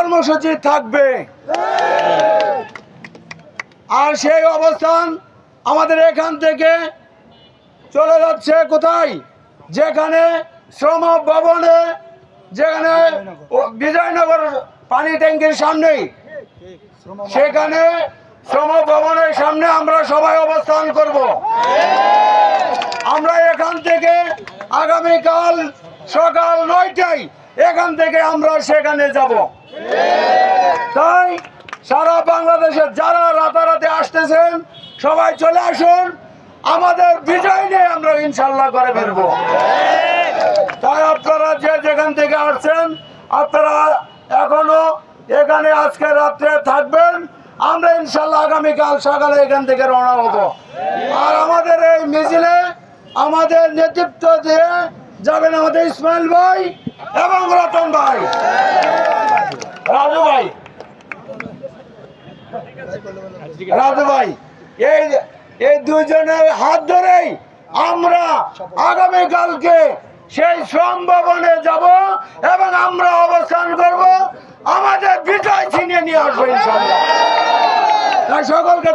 কর্মসূচি থাকবে। আর সেই অবস্থান আমাদের এখান থেকে চলে যাচ্ছে কোথায়? যেখানে শ্রম ভবনে, যেখানে বিজয়নগর পানি ট্যাঙ্কির সামনেই। সেখানে শ্রম ভবনের সামনে আমরা সবাই অবস্থান করব। আমরা এখান থেকে আগামীকাল সকাল নয়টায় এখান থেকে আমরা সেখানে যাব। তাই সারা বাংলাদেশের যারা রাতারাতি আসতেছেন, সবাই চলে আসুন। আমাদের বিজয় নিয়ে আমরা ইনশাল্লাহ করে ফিরবো। তাই আপনারা যে যেখান থেকে আসছেন, আপনারা এখনও এখানে আজকে রাত্রে থাকবেন। আমরা ইনশাল্লাহ আগামীকাল সকালে এখান থেকে রওনা হব। আর আমাদের এই মিছিলে আমাদের নেতৃত্ব দিয়ে যাবেন আমাদের ইসমাইল ভাই। এবং রতন ভাই। রাজু ভাই। রাজু ভাই, এই এই দুজনের হাত ধরেই আমরা আগামীকালকে সেই শ্রম ভবনে যাব এবং আমরা অবস্থান করব। আমাদের বিজয় ছিনিয়ে নিয়ে আসব ইনশাল্লাহ সকলকে